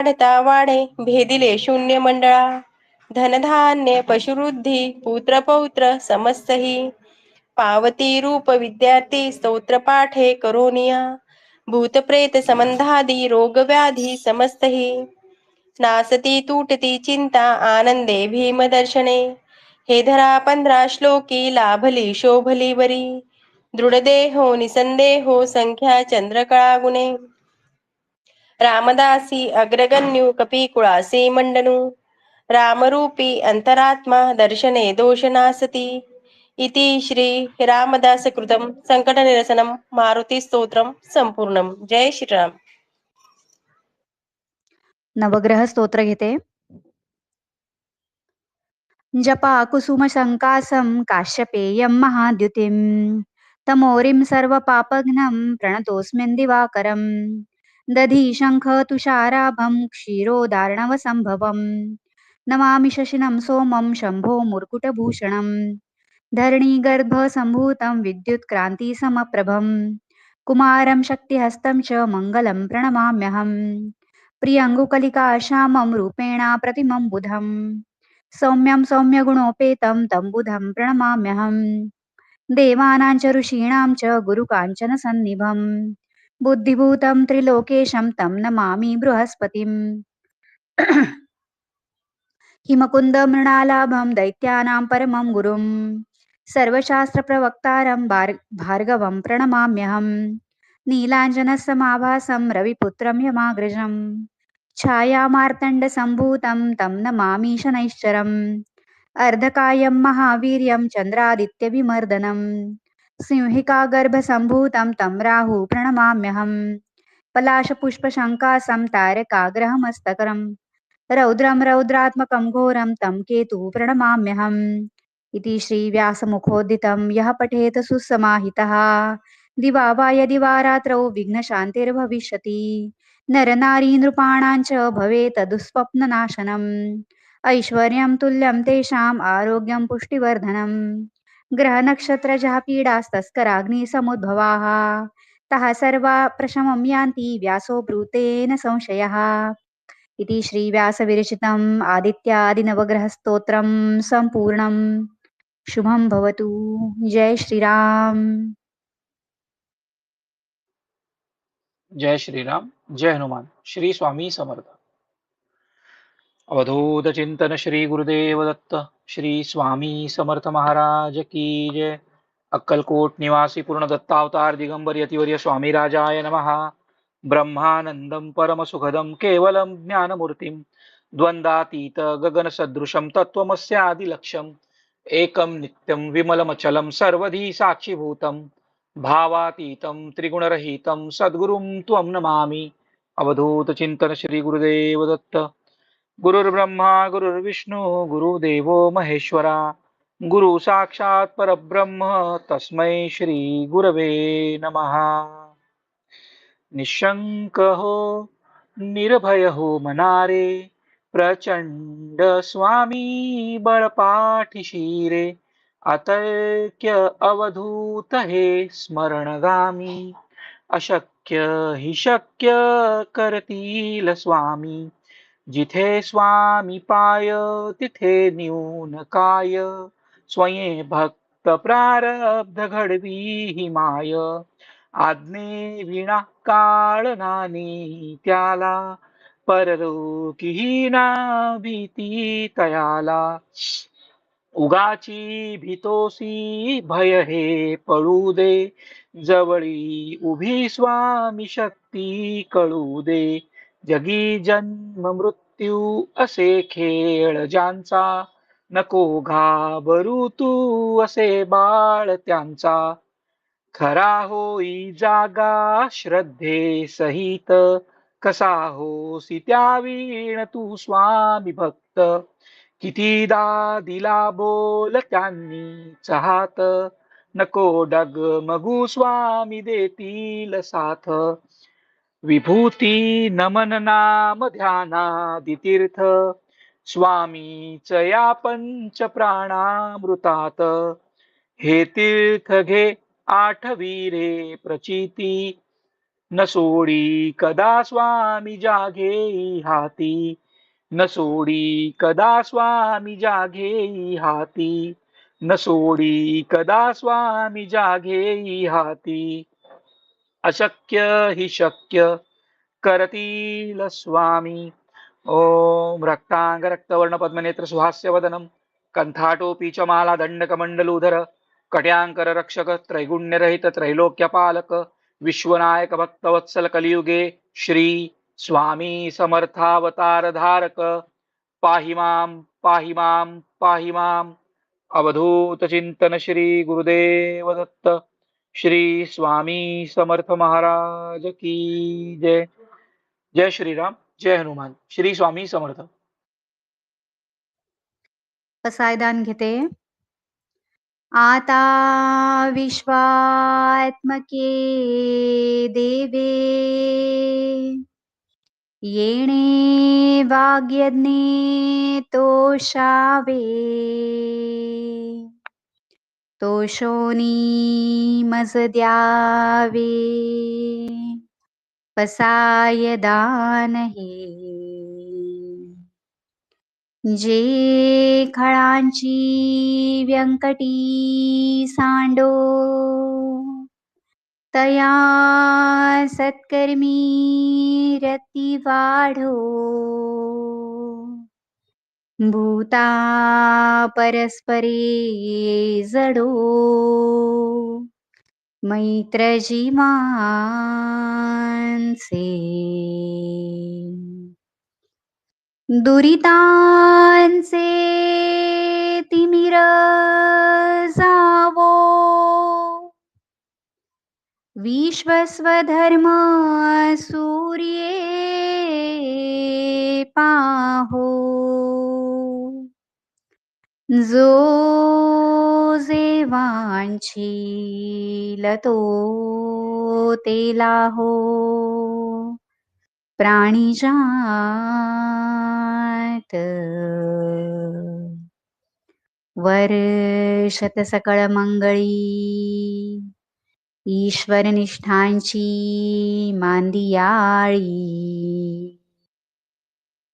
वाढता वाढे भेदिले शून्य मंडळा. धनधान्य पशुरुद्धी पुत्र पौत्र समस्तही. पावती रूप विद्यार्थी स्तोत्र पाठे करोनिया. भूतप्रेत संबंधादी रोग व्याधी समस्तही. नासती तुटती चिंता आनंदे भीमदर्शने. हे धरा पंधरा श्लोकी लाभली शोभली वरी. दृढदेहो निसंदेहो संख्या चंद्रकळा गुणे. रामदासी अग्रगण्यु कपी कुळासी मंडनु रामरूपी अंतरात्मा दर्शने दोषनासती। इति श्री रामदास कृतम संकट निरसनम मारुती स्तोत्रम संपूर्णम जय श्रीराम। नवग्रह स्तोत्र घेते। जपा कुसुम शङ्कासं काश्यपेयं महाद्युतिं सर्व सर्वपापघ्नं प्रणतोस्मिन दिवाकरम। दधीशङ्ख तुषाराभं क्षीरोदार्णवसम्भवं नमामि शशिनं सोमं शम्भो मुर्कुटभूषणम् धरणीगर्भसम्भूतं विद्युत्क्रान्तिसमप्रभम् कुमारं शक्तिहस्तं च मङ्गलं प्रणमाम्यहम् प्रियङ्गुकलिका रूपेणा रूपेण प्रतिमं बुधम् सौम्यं सौम्यगुणोपेतं तं बुधं प्रणमाम्यहम् देवानां च ऋषीणां च गुरुकाञ्चनसन्निभम्। बुद्धिभूतं त्रिलोकेशं तं नमामि बृहस्पतिम्। हिमकुन्दमृणालाभं दैत्यानां परमं गुरुं सर्वशास्त्रप्रवक्तारं बार् भार्गवं प्रणमाम्यहम्। नीलाञ्जनसमाभासं रविपुत्रं यमाग्रजम्। छायामार्तण्डसम्भूतं तं नमामि शनैश्चरम्। अर्धकायं महावीर्यं चन्द्रादित्यविमर्दनम्। सिंहिकागर्भसम्भूतं तं राहु प्रणमाम्यहम्। पलाशपुष्पशङ्कासं तारकाग्रहमस्तकरम्। रौद्रं रौद्रात्मकं घोरं तं केतु प्रणमाम्यहम्। इति श्रीव्यासमुखोद्दितं यः पठेत सुसमाहितः। दिवा वा यदि वा रात्रौ विघ्नशान्तिर्भविष्यति। नरनारी नृपाणां च भवेत् दुःस्वप्ननाशनम्। ऐश्वर्यं तुल्यं तेषाम् आरोग्यं पुष्टिवर्धनम्। ग्रहनक्षत्रजः पीडास्तस्कराग्निसमुद्भवाः तः सर्वा प्रशमं यान्ति व्यासो ब्रूतेन संशयः। इति श्रीव्यासविरचितम् आदित्यादिनवग्रहस्तोत्रं सम्पूर्णं शुभं भवतु। जय श्रीराम। जय श्रीराम। जय हनुमान। श्री स्वामी समर्थ। अवधूत चिंतन श्री गुरुदेव दत्त श्री स्वामी समर्थ महाराज की जय। अक्कलकोट निवासी पूर्ण दत्तावतार दिगंबर यतिवर्य स्वामी राजाय नमः। ब्रह्मानंदं परमसुखदं केवलं ज्ञानमूर्तिं। द्वन्द्वातीत गगनसदृशं तत्त्वमस्यादिलक्ष्यम् एकं नित्यं विमलमचलं सर्वधी साक्षीभूतम भावातीतं त्रिगुणरहितं सद्गुरुं त्वं नमामि। अवधूत चिंतन श्री गुरुदेव दत्त गुरुर्ब्रह्मा गुरुर्विष्णू गुरुदेवो महेश्वरा. गुरु साक्षात परब्रह्म तस्मै श्री गुरवे नमः. निशंक हो निर्भय हो मनारे प्रचंड स्वामी बळपाठीशी रे अतर्क्य अवधूत हे स्मरणगामी अशक्य हि शक्य करतील स्वामी. जिथे स्वामी पाय तिथे न्यून काय. स्वये भक्त प्रारब्ध घडवी हि माय. आज्ञे विणा काळ नानी त्याला. परलोकी ना भीती तयाला. उगाची भीतोसी भय हे पळू दे. जवळी उभी स्वामी शक्ती कळू दे. जगी जन्म मृत्यू असे खेळ ज्यांचा नको घाबरू तू असे बाळ त्यांचा. खरा होई जागा श्रद्धे सहित कसा होसी त्या वीण तू स्वामी भक्त. कितीदा दिला बोल त्यांनी चाहत नको डग मगू स्वामी देतील साथ. विभूती नमन नाम ध्यानादि तीर्थ चया पंच प्राणामृतात हे तीर्थ घे आठवी रे प्रचिती। न सोडी कदा स्वामी जाघे हाती न सोडी कदा स्वामी जागे हाती न सोडी कदा स्वामी जागे हाती अशक्य हि शक्य करतील स्वामी। ओम रक्तांग रक्तवर्ण पद्मनेत्र सुहास्य वदनम। कंथाटोपी च माला दंडकमंडलूधर कट्यांकर रक्षक त्रैगुण्यरहित त्रैलोक्यपालक। विश्वनायक भक्तवत्सल कलियुगे श्री स्वामी समर्थावतार धारक पाहि पाहिमाम पाहिमाम पाहि अवधूत चिंतन श्री गुरुदेव दत्त श्री स्वामी समर्थ महाराज की जय. जय श्रीराम जय हनुमान. श्री स्वामी समर्थ. पसायदान घेते. आता विश्वात्मके देवे. येणे वाग्यज्ञे तोषावे. तोषोनी मज द्यावे. पसायदान हे. जे खळांची व्यंकटी सांडो. तया सत्कर्मी रती वाढो. भूता परस्परी जडो। मैत्रजी मानसे। दुरितांचे तिमिर जावो। विश्वस्वधर्म सूर्ये पाहो। जो जेवांची तो तेला हो प्राणिजात वर्षत सकळ मंगळी. ईश्वरनिष्ठांची मांदियाळी.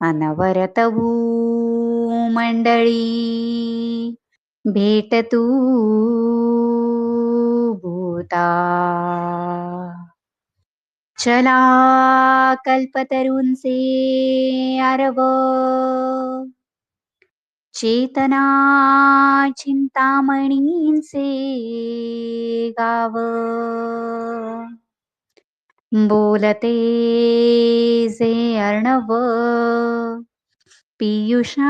अनवरतवू मंडळी भेटतू भूता. चला कल्पतरुंचे आरव. चेतना चिंतामणींचे गाव. बोलते जे अर्णव. पीयुषांसि।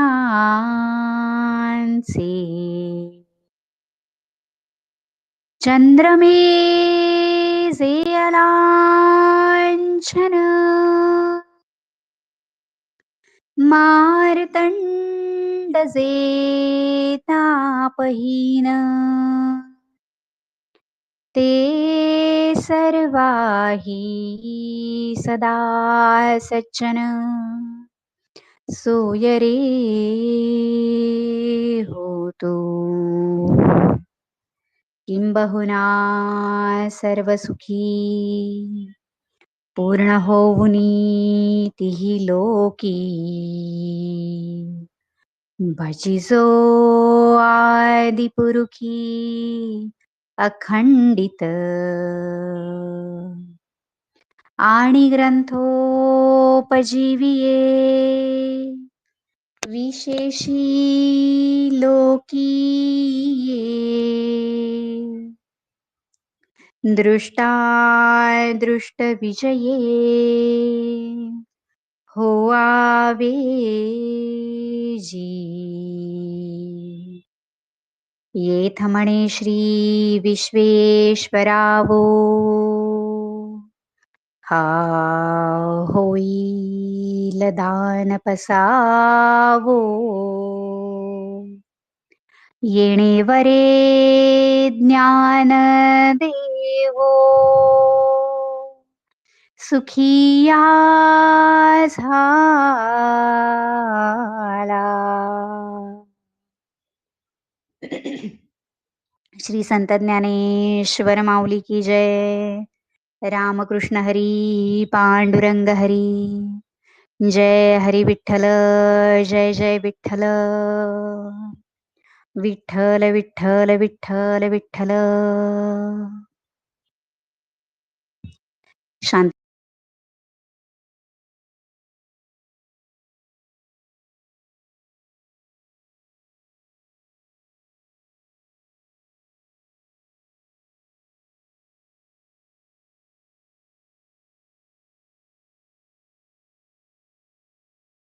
चन्द्रमे सेयलाञ्छन मार्तण्डसेतापहीन। ते सर्वा हि सदासचन सोयरे होतो। किंबहुना सर्वसुखी। पूर्ण होऊनी तिही लोकी। भजिजो आदिपुरुखी अखंडित। आणि ग्रंथोपजीविये। विशेषी लोकीये। दृष्टादृष्टविजये होवावेजी येथमणे श्रीविश्वेश्वरावो। हा होईल दान पसावो। येणे वरे ज्ञान देवो। सुखिया झाला श्री संत ज्ञानेश्वर माऊली की जय। रामकृष्ण हरी पांडुरंग हरी। जय हरी विठ्ठल जय जय विठ्ठल। विठ्ठल विठ्ठल विठ्ठल विठ्ठल। शांत